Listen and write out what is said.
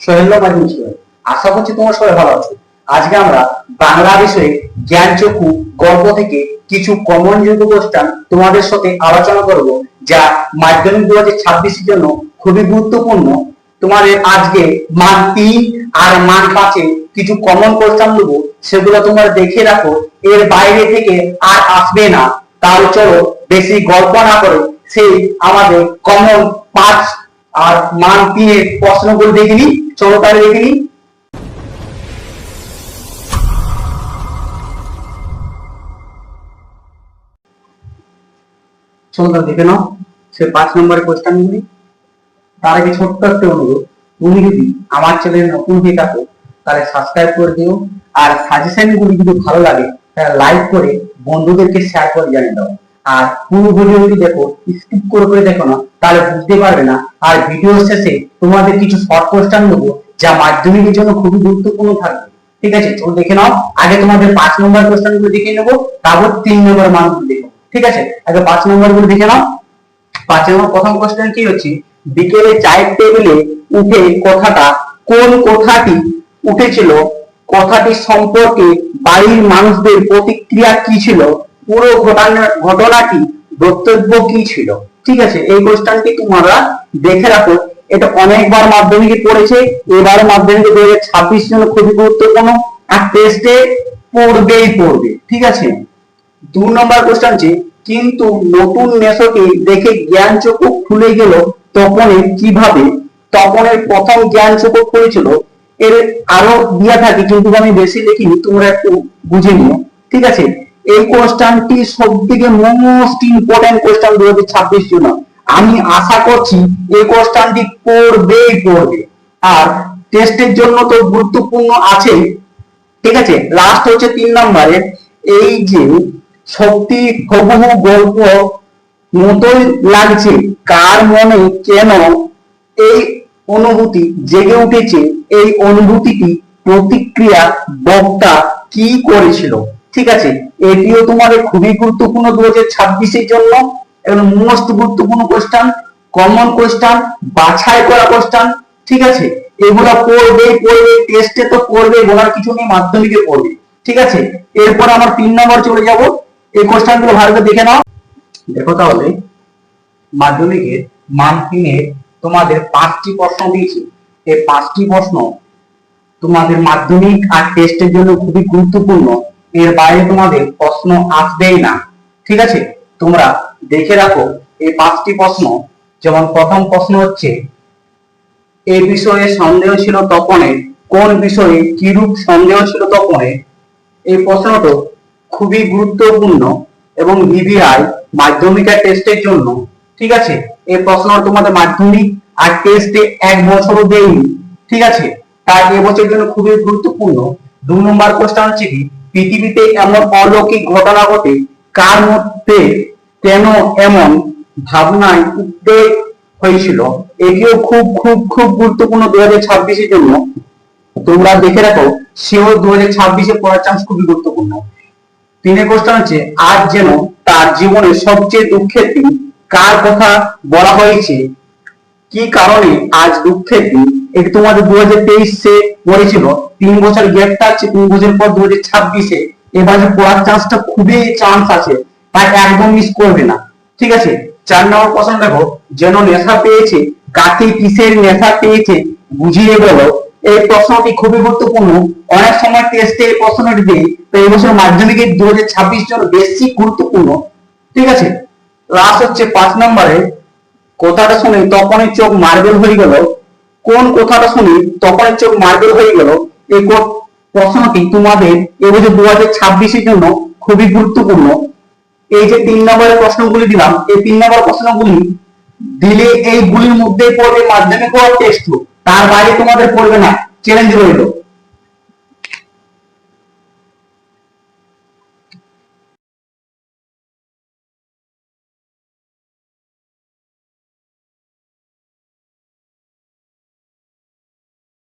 সোহেল মাধ্যমিক স্কুল আশা করছি তোমার সবাই ভালো আছো। আজকে আমরা বাংলা বিষয়ে জ্ঞান চক্ষু গল্প থেকে কিছু কমন যোগ্য কোশ্চেন তোমাদের সাথে আলোচনা করব, যা মাধ্যমিক দু হাজার ছাব্বিশের জন্য খুবই গুরুত্বপূর্ণ। তোমাদের আজকে মান তিন আর মান পাঁচে কিছু কমন কোশ্চেন দেবো, সেগুলো তোমরা দেখে রাখো। এর বাইরে থেকে আর আসবে না। তাহলে চলো বেশি গল্প না করে সেই আমাদের কমন পাঁচ আর মান তিনের প্রশ্নগুলো দেখে নিই তাহলে দেখে নিই চলো দেখে নাও, সে পাঁচ নম্বরের কোশ্চেন গুলি। তার আগে ছোট্ট একটা অনুরোধ, তুমি যদি আমার চ্যানেলে নতুন হয়ে থাকো, তাহলে সাবস্ক্রাইব করে দিও। আর সাজেশন গুলি যদি ভালো লাগে, তাহলে লাইক করে বন্ধুদেরকে শেয়ার করে জানিয়ে দাও। আর পুরো ভিডিওটি দেখো স্কিপ করে করে দেখো না, তাহলে বুঝতে পারবে না। আর ভিডিও শেষে তোমাদের কিছু শর্ট কোশ্চেন দেবো যা মাধ্যমিকের জন্য খুবই গুরুত্বপূর্ণ থাকবে। ঠিক আছে? চলো দেখে নাও, আগে তোমাদের পাঁচ নম্বর কোশ্চেনগুলো দেখে নেব, তারপর তিন নম্বর মানগুলো দেখো ঠিক আছে? আগে পাঁচ নম্বরগুলো দেখে নাও। পাঁচ নম্বর প্রথম কোশ্চেন কি হচ্ছে? বিকেলে চায়ের টেবিলে উঠে কথাটা কোন কথাটি উঠেছিল? কথাটি সম্পর্কে বাড়ির মানুষদের প্রতিক্রিয়া কি ছিল? পুরো ঘটনা ঘটনাটি বক্তব্য কি ছিল? ঠিক আছে, এই কোশ্চেনটি তোমরা দেখে রাখো। এটা অনেকবার মাধ্যমিকে পড়েছে এবার মাধ্যমিকে দু হাজার ছাব্বিশ জন্য খুবই গুরুত্বপূর্ণ, আর টেস্টে পড়বেই পড়বে, ঠিক আছে? দু নম্বর কোশ্চেন যে কিন্তু নতুন নেশকে দেখে জ্ঞান চক্ষু খুলে গেল তপনের কীভাবে? তপনের প্রথম জ্ঞান চক্ষু খুলেছিল, এর আরও দিয়া থাকে, কিন্তু আমি বেশি লিখিনি, তোমরা একটু বুঝে নিও, ঠিক আছে? এই কোশ্চেনটি সব থেকে মোস্ট ইম্পর্টেন্ট হাজার ছাব্বিশ জন্য আমি আশা করছি এই কোশ্চেনটি পড়বেই পড়বে আর টেস্টের জন্য তো গুরুত্বপূর্ণ আছে। ঠিক আছে? লাস্ট হচ্ছে তিন নম্বরে। এই যে সত্যি হুবহু গল্প মতোই লাগছে। কার মনে কেন এই অনুভূতি জেগে উঠেছে? এই অনুভূতিটি প্রতিক্রিয়া বক্তা কি করেছিল? ঠিক আছে? এটিও তোমাদের খুবই গুরুত্বপূর্ণ দু হাজার ছাব্বিশের জন্য এবং মোস্ট গুরুত্বপূর্ণ কোশ্চেন কমন কোশ্চেন বাছাই করা কোশ্চেন ঠিক আছে? এগুলা পড়বে পড়বে টেস্টে তো পড়বে, বলার কিছু নেই, মাধ্যমিকে পড়বে, ঠিক আছে? এরপর আমার তিন নম্বর চলে যাব। এই কোশ্চেনগুলো ভালো করে দেখে নাও। দেখো তাহলে, মাধ্যমিকের মান তিনের তোমাদের পাঁচটি প্রশ্ন দিয়েছি। এই পাঁচটি প্রশ্ন তোমাদের মাধ্যমিক আর টেস্টের জন্য খুবই গুরুত্বপূর্ণ। এর বাইরে তোমাদের প্রশ্ন আসবেই না। ঠিক আছে? তোমরা দেখে রাখো এই পাঁচটি প্রশ্ন। যেমন প্রথম প্রশ্ন হচ্ছে এই বিষয়ে সন্দেহ ছিল তপনের কোন বিষয়ে কিরূপ সন্দেহ ছিল তপনের এই প্রশ্নটা খুবই গুরুত্বপূর্ণ এবং ভিভিআই মাধ্যমিক আর টেস্টের জন্য। ঠিক আছে? এই প্রশ্ন তোমাদের মাধ্যমিক আর টেস্টে এক বছরও দেয়নি। ঠিক আছে? তাই এবছরের জন্য খুবই গুরুত্বপূর্ণ। দু নম্বর কোশ্চেন হচ্ছে কি পৃথিবীতে এমন অলৌকিক ঘটনা ঘটে, কার মধ্যে কেন এমন ভাবনায় উদ্বেগ হয়েছিল? এটিও খুব খুব খুব গুরুত্বপূর্ণ দু হাজার ছাব্বিশের জন্য। তোমরা দেখে রাখো, সেও দু হাজার ছাব্বিশে পড়ার চান্স খুবই গুরুত্বপূর্ণ। তিনের কোশ্চেন হচ্ছে, আজ যেন তার জীবনের সবচেয়ে দুঃখের দিন কার কথা বলা হয়েছে? কি কারণে আজ দুঃখের দিন? এটি তোমাদের দু হাজার তেইশে পড়েছিল। তিন বছর গ্যাপ থাকছে, তিন বছর পর দু হাজার ছাব্বিশে। এবার এবারে পড়ার চান্সটা খুবই চান্স আছে, তাই একদম মিস করবে না। ঠিক আছে? চার নম্বর প্রশ্ন দেখো, যেন নেশা পেয়েছে কাকে কিসের নেশা পেয়েছে, বুঝিয়ে বলো। এই প্রশ্নটি খুবই গুরুত্বপূর্ণ। অনেক সময় টেস্টে এই প্রশ্নটি দেয় তো এই বছর মাধ্যমিকের দু হাজার ছাব্বিশ জন বেশি গুরুত্বপূর্ণ। ঠিক আছে? লাস্ট হচ্ছে পাঁচ নম্বরে, কথাটা শুনে তখনই চোখ মার্বেল হয়ে গেল। কোন কথাটা শুনে তখনই চোখ মার্বেল হয়ে গেল? প্রশ্নটি তোমাদের এবছর দু হাজার ছাব্বিশের জন্য খুবই গুরুত্বপূর্ণ। এই যে তিন নম্বরের প্রশ্নগুলি দিলাম, এই তিন নম্বর প্রশ্নগুলি দিলে এইগুলির মধ্যে পড়বে মাধ্যমিক ও টেস্ট। তার বাইরে তোমাদের পড়বে না চ্যালেঞ্জ রইল।